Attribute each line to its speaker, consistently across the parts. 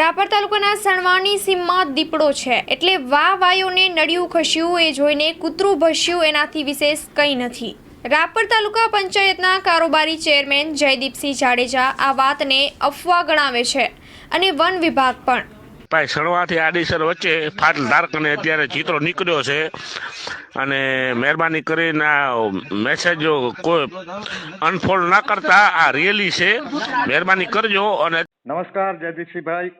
Speaker 1: રાપર તાલુકાના સણવાની સીમમાં દીપડો છે. એટલે વા વાયોને નડિયું ખસ્યું એ જોઈને કૂતરું ભસ્યું એનાથી વિશેષ કંઈ નથી. રાપર તાલુકા પંચાયતના કારોબારી ચેરમેન જયદીપસિંહ જાડેજા આ વાતને અફવા ગણાવે છે અને વન વિભાગ પણ.
Speaker 2: ભાઈ સણવાથી આડીસર વચ્ચે ફાટલ ધારક અને અત્યારે ચિત્રો નીકળ્યો છે. અને મહેરબાની કરીને આ મેસેજો કોઈ અનફોલ્ડ ના કરતા આ રિયલી છે. મહેરબાની કરજો અને
Speaker 3: નમસ્કાર જયદીપસિંહભાઈ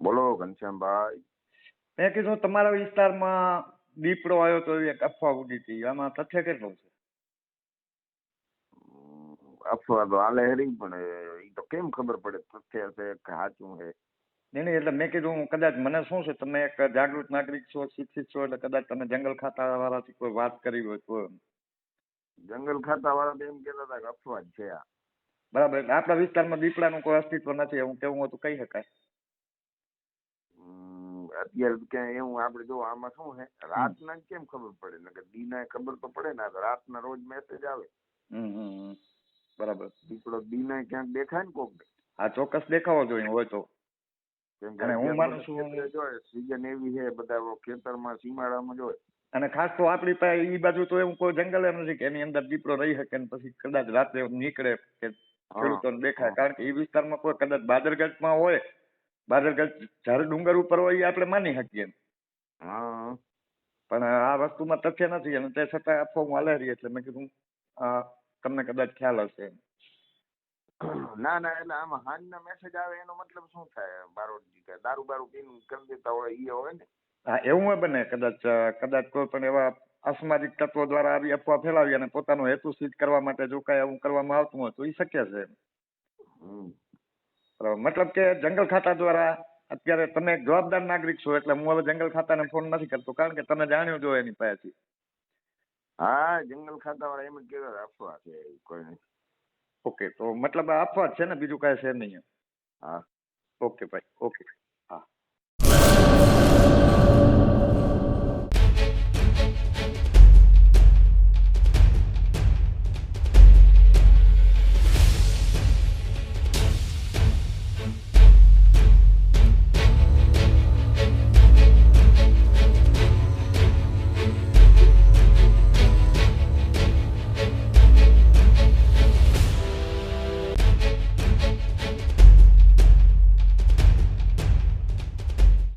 Speaker 4: બોલો ઘનશ્યામભાઈ.
Speaker 3: મેં કીધું તમારા વિસ્તારમાં દીપડો આવ્યો તો એક અફવા ઉડી હતી. આમાં તથ્ય કેટલું છે?
Speaker 4: અફવા તો હાલે હેરી પણ એ તો કેમ ખબર પડે? તથ્ય છે કે સાચું છે?
Speaker 3: નહીં નહીં એટલે મેં કીધું કદાચ મને શું છે તમે એક જાગૃત નાગરિક છો શિક્ષિત છો એટલે કદાચ તમે જંગલ ખાતા વાળાથી કોઈ વાત કરી હોય તો
Speaker 4: જંગલ ખાતા વાળા તો એમ કહેતા હતા કે અફવા છે આ.
Speaker 3: બરાબર એટલે આપણા વિસ્તારમાં દીપડાનું કોઈ અસ્તિત્વ નથી એવું કેવું હતું કહી શકાય.
Speaker 4: અત્યારે ક્યાંય એવું આપણે જો આમાં શું છે રાતના કેમ ખબર પડે? કે દીના ખબર તો પડે ને રાતના રોજ મેસેજ આવે.
Speaker 3: બરાબર.
Speaker 4: દીપડો દીના ક્યાંક દેખાય ને કોક
Speaker 3: હા ચોક્કસ દેખાવો જોઈએ હોય તો. અને હું માનું છું-
Speaker 4: સીઝન એવી છે બધા ખેતરમાં સીમાડામાં જોઈએ
Speaker 3: અને ખાસ તો આપણી પાસે એ બાજુ તો એવું કોઈ જંગલ એમ નથી કે એની અંદર દીપડો રહી શકે ને પછી કદાચ રાત્રે નીકળે કે ખેડૂતોને દેખાય. કારણ કે એ વિસ્તારમાં કોઈ કદાચ બાદરગઢમાં હોય બાદરગઢ જ્યારે ડુંગર ઉપર હોય એ આપણે માની શકીએ.
Speaker 4: હા.
Speaker 3: પણ આ વસ્તુમાં તથ્ય નથી અને તે છતાં અફવા હાલે રહી એટલે મેં કીધું તમને કદાચ ખ્યાલ હશે.
Speaker 4: ના ના એટલે આમાં હાંજના મેસેજ આવે એનો મતલબ શું થાય? બારોટજી કે દારૂ બારૂ પીને કરી દેતા હોય ઈ હોય ને?
Speaker 3: હા એવું હોય બને. કદાચ કદાચ કોઈ પણ એવા અસામાજિક તત્વો દ્વારા આવી અફવા ફેલાવી અને પોતાનો હેતુ સિદ્ધ કરવા માટે જો કાંઈ એવું કરવામાં આવતું હોય તો એ શક્ય છે. મતલબ કે જંગલ ખાતા દ્વારા અત્યારે તમે એક જવાબદાર નાગરિક છો એટલે હું હવે જંગલ ખાતાને ફોન નથી કરતો કારણ કે તમે જાણ્યું જો એની પાસેથી.
Speaker 4: હા જંગલ ખાતા વાળા એમ કહેતા અફવા છે કોઈ નહીં.
Speaker 3: ઓકે, તો મતલબ આ અફવા જ છે ને, બીજું કાંઈ છે નહીં.
Speaker 4: હા.
Speaker 3: ઓકે ભાઈ, ઓકે હા.